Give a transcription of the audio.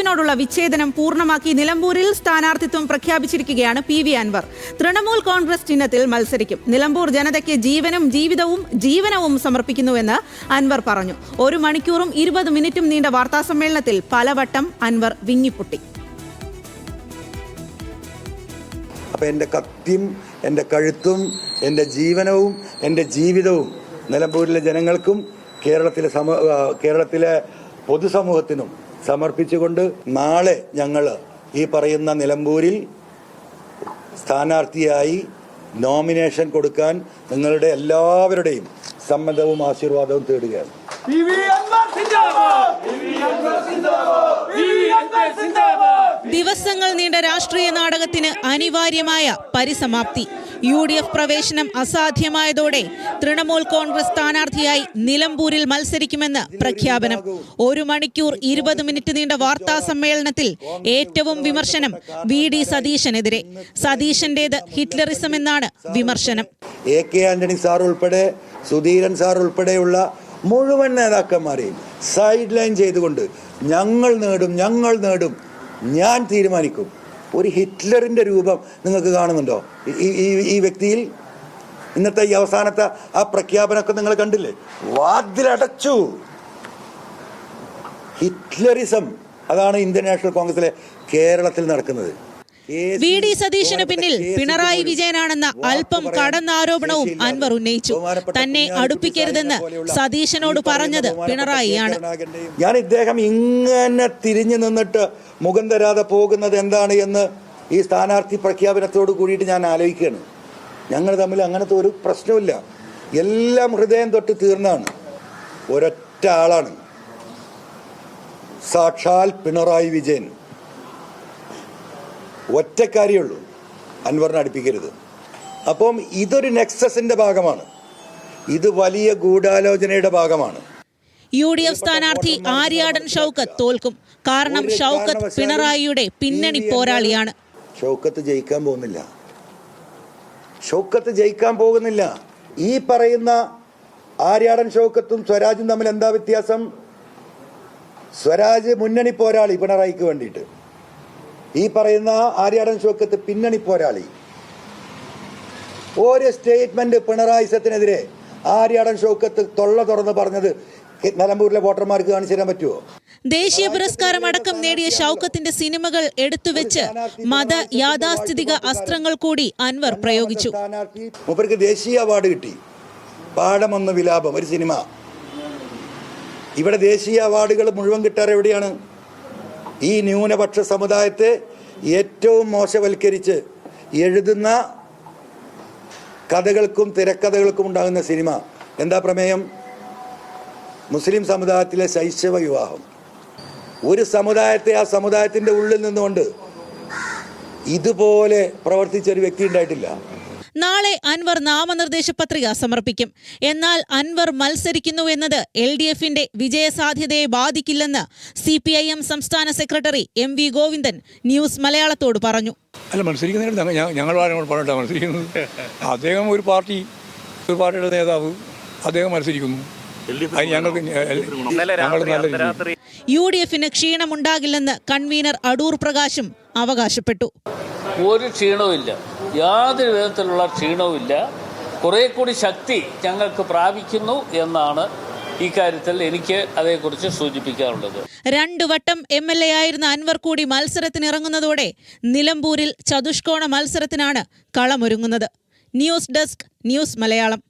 എഫിനോടുള്ള വിച്ഛേദനം പൂർണമാക്കി നിലമ്പൂരിൽ സ്ഥാനാർത്ഥിത്വം പ്രഖ്യാപിച്ചിരിക്കുകയാണ് പി വി അൻവർ. തൃണമൂൽ കോൺഗ്രസ് ചിഹ്നത്തിൽ മത്സരിക്കും. നിലമ്പൂർ ജനതയ്ക്ക് ജീവനും ജീവിതവും ജീവനവും സമർപ്പിക്കുന്നുവെന്ന് അൻവർ പറഞ്ഞു. ഒരു മണിക്കൂറും ഇരുപത് മിനിറ്റും നീണ്ട വാർത്താസമ്മേളനത്തിൽ പലവട്ടം അൻവർ വിങ്ങിപ്പൊട്ടി. അപ്പം എന്റെ കത്തിയും എന്റെ കഴുത്തും എന്റെ ജീവനവും എന്റെ ജീവിതവും നിലമ്പൂരിലെ ജനങ്ങൾക്കും കേരളത്തിലെ സമൂഹ കേരളത്തിലെ പൊതുസമൂഹത്തിനും സമർപ്പിച്ചുകൊണ്ട് നാളെ ഞങ്ങൾ ഈ പറയുന്ന നിലമ്പൂരിൽ സ്ഥാനാർത്ഥിയായി നോമിനേഷൻ കൊടുക്കാൻ നിങ്ങളുടെ എല്ലാവരുടെയും സമ്മതവും ആശീർവാദവും തേടുകയാണ്. ദിവസങ്ങൾ നീണ്ട രാഷ്ട്രീയ നാടകത്തിന് അനിവാര്യമായ പരിസമാപ്തി. യു ഡി എഫ് പ്രവേശനം അസാധ്യമായതോടെ തൃണമൂൽ കോൺഗ്രസ് സ്ഥാനാർത്ഥിയായി നിലമ്പൂരിൽ മത്സരിക്കുമെന്ന് പ്രഖ്യാപനം. ഒരു മണിക്കൂർ ഇരുപത് മിനിറ്റ് നീണ്ട വാർത്താ സമ്മേളനത്തിൽ ഏറ്റവും വിമർശനം വി ഡി സതീശനെതിരെ. സതീശന്റേത് ഹിറ്റ്ലറിസം എന്നാണ് വിമർശനം. എ കെ ആന്റണി സാർ ഉൾപ്പെടെ സുധീരൻ സാർ ഉൾപ്പെടെയുള്ള മുഴുവൻ നേതാക്കന്മാരെയും സൈഡ് ലൈൻ ചെയ്തുകൊണ്ട് ഞങ്ങൾ നേടും ഞങ്ങൾ നേടും ഞാൻ തീരുമാനിക്കും. ഒരു ഹിറ്റ്ലറിന്റെ രൂപം നിങ്ങൾക്ക് കാണുന്നുണ്ടോ? ഈ- ഈ വ്യക്തിയിൽ ഇന്നത്തെ ഈ അവസാനത്തെ ആ പ്രഖ്യാപനമൊക്കെ നിങ്ങൾ കണ്ടില്ലേ? വാതിലടച്ചു. ഹിറ്റ്ലറിസം അതാണ് ഇന്ത്യൻ നാഷണൽ കോൺഗ്രസിലെ കേരളത്തിൽ നടക്കുന്നത്. വി ഡി സതീശന് പിന്നിൽ പിണറായി വിജയനാണെന്ന അല്പം കടന്നാരോപണവും അൻവർ ഉന്നയിച്ചു. തന്നെ അടുപ്പിക്കരുതെന്ന് സതീശനോട് പറഞ്ഞത് പിണറായിയാണ് ഞാൻ ഇദ്ദേഹം ഇങ്ങനെ തിരിഞ്ഞു നിന്നിട്ട് മുഖം തരാതെ പോകുന്നത് എന്താണ് എന്ന് ഈ സ്ഥാനാർത്ഥി പ്രഖ്യാപനത്തോട് കൂടിയിട്ട് ഞാൻ ആലോചിക്കുകയാണ്. ഞങ്ങൾ തമ്മിൽ അങ്ങനത്തെ ഒരു പ്രശ്നമില്ല എല്ലാം ഹൃദയം തൊട്ട് തീർന്നാണ്. ഒരൊറ്റ ആളാണ്. സാക്ഷാൽ പിണറായി വിജയൻ. ഒറ്റക്കാരിയുള്ളൂ. അൻവറിനെ അടുപ്പിക്കരുത്. അപ്പം ഇതൊരു നെക്സസിന്റെ ഭാഗമാണ്. ഇത് വലിയ ഗൂഢാലോചനയുടെ ഭാഗമാണ്. യു ഡി എഫ് സ്ഥാനാർത്ഥി ആര്യാടൻ ഷൗക്കത്ത് തോൽക്കും. കാരണം ഷൗക്കത്ത് പിണറായിയുടെ പിന്നണി പോരാളിയാണ്. ഷൗക്കത്ത് ജയിക്കാൻ പോകുന്നില്ല. ഷൗക്കത്ത് ജയിക്കാൻ പോകുന്നില്ല. ഈ പറയുന്ന ആര്യാടൻ ഷൗക്കത്തും സ്വരാജും തമ്മിൽ എന്താ വ്യത്യാസം? സ്വരാജ് മുന്നണി പോരാളി പിണറായിക്ക് വേണ്ടിയിട്ട്. ഈ പറയുന്ന ആര്യാടൻ ചോക്കത്ത് പിന്നണി പോരാളി. ഒരു സ്റ്റേറ്റ്മെന്റ് പിണറായി സത്തിനെതിരെ ആര്യാടൻ ഷൗക്കത്ത് തൊള്ള തുറന്ന് പറഞ്ഞത് നിലമ്പൂരിലെ വോട്ടർമാർക്ക് കാണിച്ചു തരാൻ പറ്റുമോ ദേശീയ പുരസ്കാരം അടക്കം നേടിയ ഷൗക്കത്തിന്റെ സിനിമകൾ എടുത്തുവെച്ച് മത യാഥാസ്ഥിതിക അസ്ത്രങ്ങൾ കൂടി അൻവർ പ്രയോഗിച്ചു. അവർക്ക് മൂപ്പർക്ക് ദേശീയ അവാർഡ് കിട്ടി. പാഠമൊന്ന് വിലാപം ഒരു സിനിമ. ഇവിടെ ദേശീയ അവാർഡുകൾ മുഴുവൻ കിട്ടാറ് എവിടെയാണ്? ഈ ന്യൂനപക്ഷ സമുദായത്തെ ഏറ്റവും മോശവൽക്കരിച്ച് എഴുതുന്ന കഥകൾക്കും തിരക്കഥകൾക്കും ഉണ്ടാകുന്ന സിനിമ. എന്താ പ്രമേയം? മുസ്ലിം സമുദായത്തിലെ ശൈശവ വിവാഹം. ഒരു സമുദായത്തെ ആ സമുദായത്തിന്റെ ഉള്ളിൽ നിന്നുകൊണ്ട് ഇതുപോലെ പ്രവർത്തിച്ച ഒരു വ്യക്തി ഉണ്ടായിട്ടില്ല. നാളെ അൻവർ നാമനിർദ്ദേശ പത്രിക സമർപ്പിക്കും. എന്നാൽ അൻവർ മത്സരിക്കുന്നു എന്നത് എൽ ഡി എഫിന്റെ വിജയസാധ്യതയെ ബാധിക്കില്ലെന്ന് സി പി ഐ എം സംസ്ഥാന secretary M V Govindan news മലയാളത്തോട് പറഞ്ഞു. അല്ല മത്സരിക്കുന്നതിന് ഞങ്ങൾ പറഞ്ഞിട്ടാണ് മത്സരിക്കുന്നത്? അദ്ദേഹം ഒരു പാർട്ടി ഒരു പാർട്ടിയുടെ നേതാവ് അദ്ദേഹം മത്സരിക്കുന്നു. യു ഡി എഫിന് ക്ഷീണമുണ്ടാകില്ലെന്ന് കൺവീനർ അടൂർ പ്രകാശും അവകാശപ്പെട്ടു. ഒരു ക്ഷീണവുമില്ല. യാതൊരു വിധത്തിലുള്ള ക്ഷീണവുമില്ല. കുറേ കൂടി ശക്തി ഞങ്ങൾക്ക് പ്രാപിക്കുന്നു എന്നാണ് ഇക്കാര്യത്തിൽ എനിക്ക് അതേക്കുറിച്ച് സൂചിപ്പിക്കാറുള്ളത് രണ്ടു വട്ടം എം എൽ എ ആയിരുന്ന അൻവർ കൂടി മത്സരത്തിനിറങ്ങുന്നതോടെ നിലമ്പൂരിൽ ചതുഷ്കോണ മത്സരത്തിനാണ് കളമൊരുങ്ങുന്നത്. News desk news Malayalam.